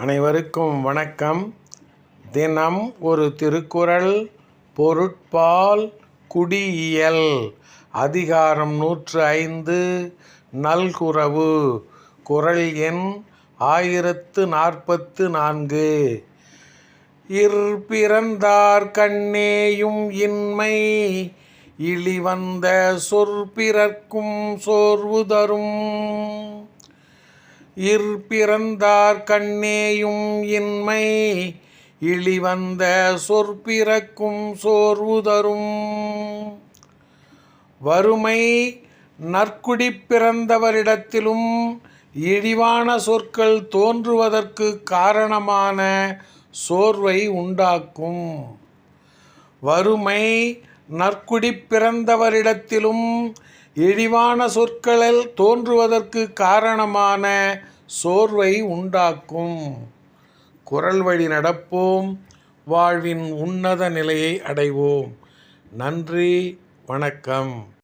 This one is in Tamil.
அனைவருக்கும் வணக்கம். தினம் ஒரு திருக்குறள் பொருட்பால் குடியியல் அதிகாரம் நூற்று ஐந்து நல்குறவு குறள் எண் ஆயிரத்து நாற்பத்து நான்கு. இற்பிறந்தார் கண்ணேயும் இன்மை இழிவந்த சொற்பிறர்க்கும் சோர்வு தரும். இற்பிறந்தார் கண்ணேயும் இன்மை இழிவந்த சொற்பிறக்கும் சோர்வுதரும். வறுமை நற்குடி பிறந்தவரிடத்திலும் இழிவான சொற்கள் தோன்றுவதற்கு காரணமான சோர்வை உண்டாக்கும். வறுமை நற்குடி பிறந்தவரிடத்திலும் இழிவான சொற்களில் தோன்றுவதற்கு காரணமான சோர்வை உண்டாக்கும். குரல் வழி நடப்போம். வாழ்வின் உன்னத நிலையை அடைவோம். நன்றி. வணக்கம்.